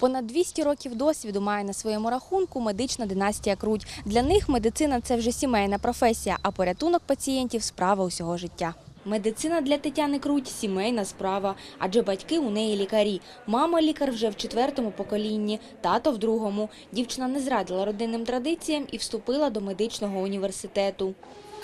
Понад 200 років досвіду має на своєму рахунку медична династія Круть. Для них медицина це вже сімейна професія, а порятунок пацієнтів справа усього життя. Медицина для Тетяни Круть – сімейна справа, адже батьки у неї лікарі. Мама лікар вже в четвертому поколінні, тато в другому. Дівчина не зрадила родинним традиціям і вступила до медичного університету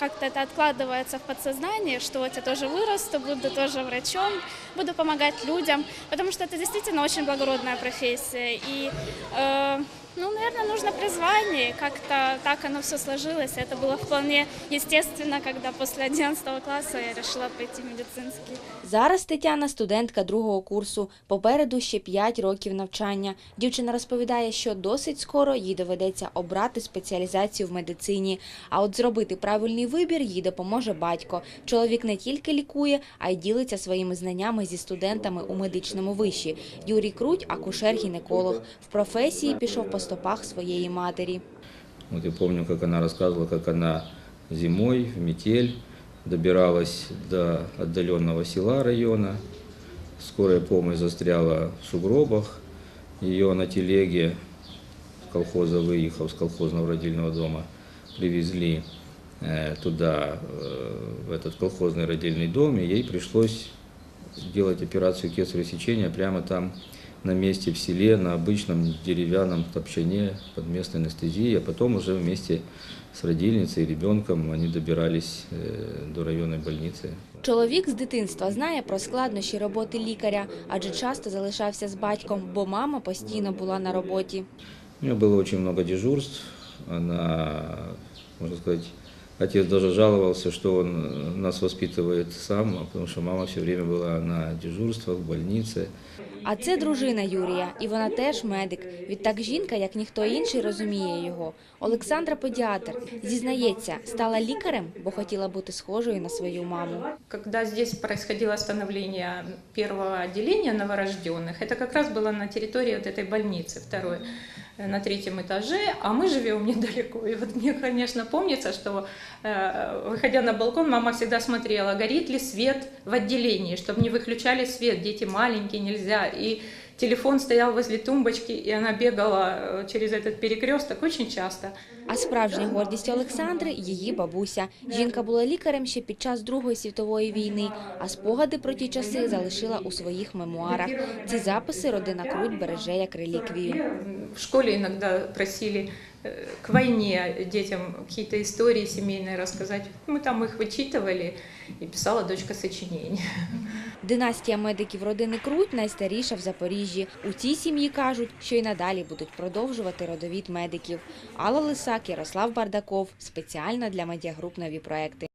как-то это откладывается в подсознании, что вот я тоже вырасту, буду тоже врачом, буду помогать людям, потому что это действительно очень благородная профессия. И, э, ну, наверное, нужно призвание, как-то так оно все сложилось. Это было вполне естественно, когда после 11 класса я решила пойти в медицинский. Зараз Тетяна – студентка другого курсу. Попереду ще 5 років навчання. Дівчина розповідає, що досить скоро їй доведеться обрати спеціалізацію в медицині. А от зробити правильний вибір їй допоможе батько. Чоловік не тільки лікує, а й ділиться своїми знаннями зі студентами у медичному виші. Юрій Круть – акушер-гінеколог. В професії пішов по стопах своєї матері. Вот я помню, как она рассказывала, как она зимой в метель добиралась до отдаленного села района. Скорая помощь застряла в сугробах. Ее на телеге с колхоза выехав, с колхозного родильного дома, привезли э, туда, э, в этот колхозный родильный дом, и ей пришлось делать операцию кесарево сечения прямо там на месте в селе, на обычном деревянном топчане под местной анестезией, а потом уже вместе с родильницей и ребенком они добирались э, до районной больницы. Чоловік з дитинства знає про складнощі роботи лікаря, адже часто залишався з батьком, бо мама постійно була на роботі. У нее было очень много дежурств. Она, можно сказать, отец даже жаловался, что он нас воспитывает сам, потому что мама все время была на дежурствах в больнице. А це дружина Юрія, і вона теж медик. Відтак жінка, як ніхто інший, розуміє його. Олександра педіатр зізнається, стала лікарем, бо хотіла бути схожою на свою маму. Когда здесь происходило становление первого отделения новорожденных, это как раз было на территории вот этой больницы, второй, э, на третьем этаже, а мы живем недалеко. И вот мне, конечно, помнится, что, э, выходя на балкон, мама всегда смотрела, горит ли свет в отделении, чтобы не выключали свет, дети маленькие, нельзя. И телефон стоял возле тумбочки, и она бегала э, через этот перекресток очень часто. А справжня гордість Олександри її бабуся. Жінка була лікарем ще під час Другої світової війни, а спогади про ті часи залишила у своїх мемуарах. Ці записи родина Круть береже як реліквію. В школе иногда просили э, к войне детям какие-то истории семейные рассказать. Мы там их вычитывали, и писала дочка сочинение. Династія медиків родини Круть найстаріша в Запоріжжі. У цій сім'ї кажуть, що й надалі будуть продовжувати родовід медиків. Алла Лисак, Ярослав Бардаков. Спеціально для медіагруп нові проекти.